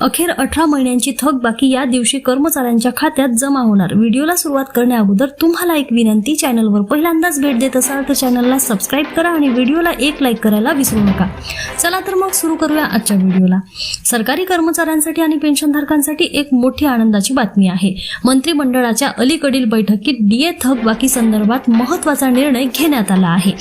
अखेर अठरा महिन्यांची थक बाकी या दिवशी कर्मचाऱ्यांच्या खात्यात जमा होणार. व्हिडिओला सुरुवात करण्या अगोदर तुम्हाला एक विनंती चॅनलवर पहिल्यांदाच भेट देत असाल तर चॅनलला सबस्क्राईब करा आणि व्हिडिओला एक लाईक करायला विसरू नका. चला तर मग सुरू करूया आजच्या व्हिडिओला. सरकारी कर्मचाऱ्यांसाठी आणि पेन्शनधारकांसाठी एक मोठी आनंदाची बातमी आहे. मंत्रिमंडळाच्या अलीकडील बैठकीत डीए थक बाकी संदर्भात महत्त्वाचा निर्णय घेण्यात आला आहे.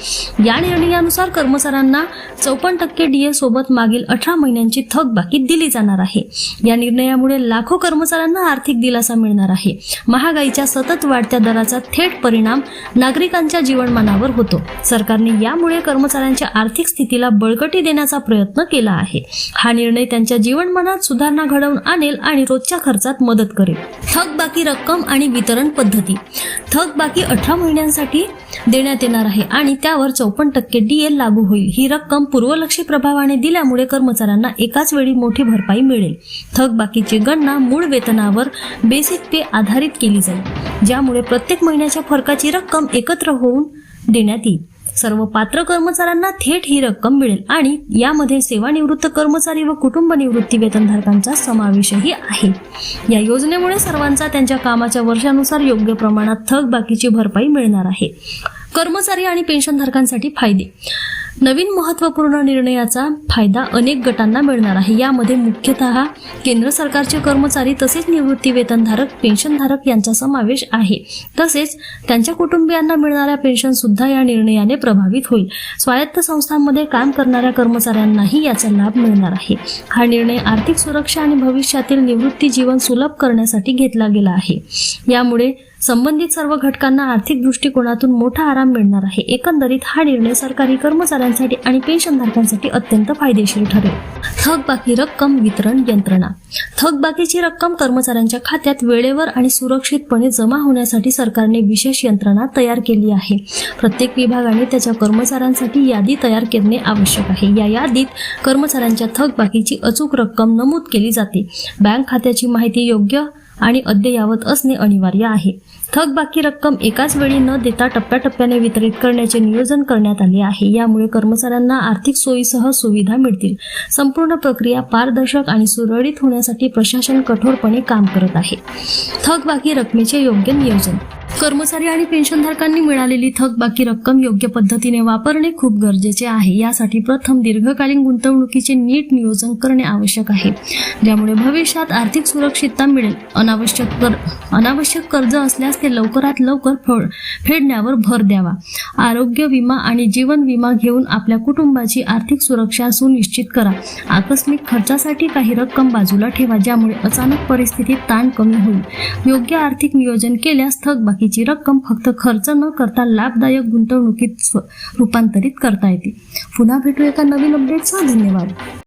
या निर्णयानुसार कर्मचाऱ्यांना चौपन्न टक्के डीए सोबत मागील अठरा महिन्यांची थक बाकी दिली जाणार आहे. या निर्णयामुळे लाखो कर्मचाऱ्यांना आर्थिक दिलासा मिळणार आहे. महागाईच्या सतत वाढत्या दराचा थेट परिणाम नागरिकांच्या जीवनमानावर होतो. सरकारने यामुळे कर्मचाऱ्यांच्या आर्थिक स्थितीला बळकटी देण्याचा प्रयत्न केला आहे. हा निर्णय त्यांच्या जीवनमानात सुधारणा घडवून आणेल आणि रोजच्या खर्चात मदत करेल. थक बाकी रक्कम आणि वितरण पद्धती. थक बाकी अठरा महिन्यांसाठी देण्यात येणार आहे आणि त्यावर चौपन्न टक्के डीएल लागू होईल. ही रक्कम पूर्वलक्षी प्रभावाने दिल्यामुळे कर्मचाऱ्यांना एकाच वेळी मोठी भरपाई मिळेल. थकबाकीची गणना मूळ वेतनावर बेसिक पे आधारित केली जाईल. ज्यामुळे प्रत्येक महिन्याच्या फरकाची रक्कम एकत्र होऊन देण्यात येईल. सर्व पात्र कर्मचाऱ्यांना थेट ही रक्कम मिळेल आणि यामध्ये सेवानिवृत्त कर्मचारी व कुटुंब निवृत्ती वेतनधारकांचा समावेशही आहे. या योजनेमुळे सर्वांचा त्यांच्या कामाच्या वर्षानुसार योग्य प्रमाणात थक बाकीची भरपाई मिळणार आहे. कर्मचारी आणि पेन्शनधारकांसाठी फायदे. नवीन महत्त्वपूर्ण निर्णयाचा फायदा अनेक गटांना मिळणार आहे. यामध्ये मुख्यतः केंद्र सरकारचे कर्मचारी तसेच निवृत्ती वेतनधारक पेन्शनधारक यांचा समावेश आहे. तसेच त्यांच्या कुटुंबियांना मिळणाऱ्या पेन्शन सुद्धा या निर्णयाने प्रभावित होईल. स्वायत्त संस्थांमध्ये काम करणाऱ्या कर्मचाऱ्यांनाही याचा लाभ मिळणार आहे. हा निर्णय आर्थिक सुरक्षा आणि भविष्यातील निवृत्ती जीवन सुलभ करण्यासाठी घेतला गेला आहे. यामुळे संबंधित सर्व घटकांना आर्थिक दृष्टिकोनातून मोठा आराम मिळणार आहे. एकंदरीत हा निर्णय सरकारी कर्मचाऱ्यांसाठी आणि पेन्शनधारकांसाठी अत्यंत फायदेशीर ठरेल. थकबाकी रक्कम वितरण यंत्रणा. थकबाकीची रक्कम कर्मचाऱ्यांच्या खात्यात वेळेवर आणि सुरक्षितपणे जमा होण्यासाठी सरकारने विशेष यंत्रणा तयार केली आहे. प्रत्येक विभागाने त्याच्या कर्मचाऱ्यांसाठी यादी तयार करणे आवश्यक आहे. या यादीत कर्मचाऱ्यांच्या थकबाकीची अचूक रक्कम नमूद केली जाते. बँक खात्याची माहिती योग्य आणि अद्ययावत असणे अनिवार्य आहे. थकबाकी रक्कम एकाच वेळी न देता टप्प्याटप्प्याने वितरित करण्याचे नियोजन करण्यात आले आहे. यामुळे कर्मचाऱ्यांना आर्थिक सोयीसह सुविधा मिळतील. संपूर्ण प्रक्रिया पारदर्शक आणि सुरळीत होण्यासाठी प्रशासन कठोरपणे काम करत आहे. थकबाकी रकमेचे योग्य नियोजन कर्मचारी आणि पेन्शनधारकांनी मिळालेली थकबाकी रक्कम योग्य पद्धतीने वापरणे खूप गरजेचे आहे. यासाठी प्रथम दीर्घकालीन गुंतवणुकीचे नीट नियोजन करणे आवश्यक आहे. ज्यामुळे भविष्यात आर्थिक सुरक्षितता मिळेल. अनावश्यक कर अनावश्यक कर्ज असल्यास ते लवकरात लवकर फळ फेडण्यावर भर द्यावा. आरोग्य विमा आणि जीवन विमा घेऊन आपल्या कुटुंबाची आर्थिक सुरक्षा सुनिश्चित करा. आकस्मिक खर्चासाठी काही रक्कम बाजूला ठेवा ज्यामुळे अचानक परिस्थितीत ताण कमी होईल. योग्य आर्थिक नियोजन केल्यास थकबाकीची रक्कम फक्त खर्च न करता लाभदायक गुंतवणुकीत स्व- रूपांतरित करता येते. पुन्हा भेटू एका नवीन अपडेटचा धन्यवाद.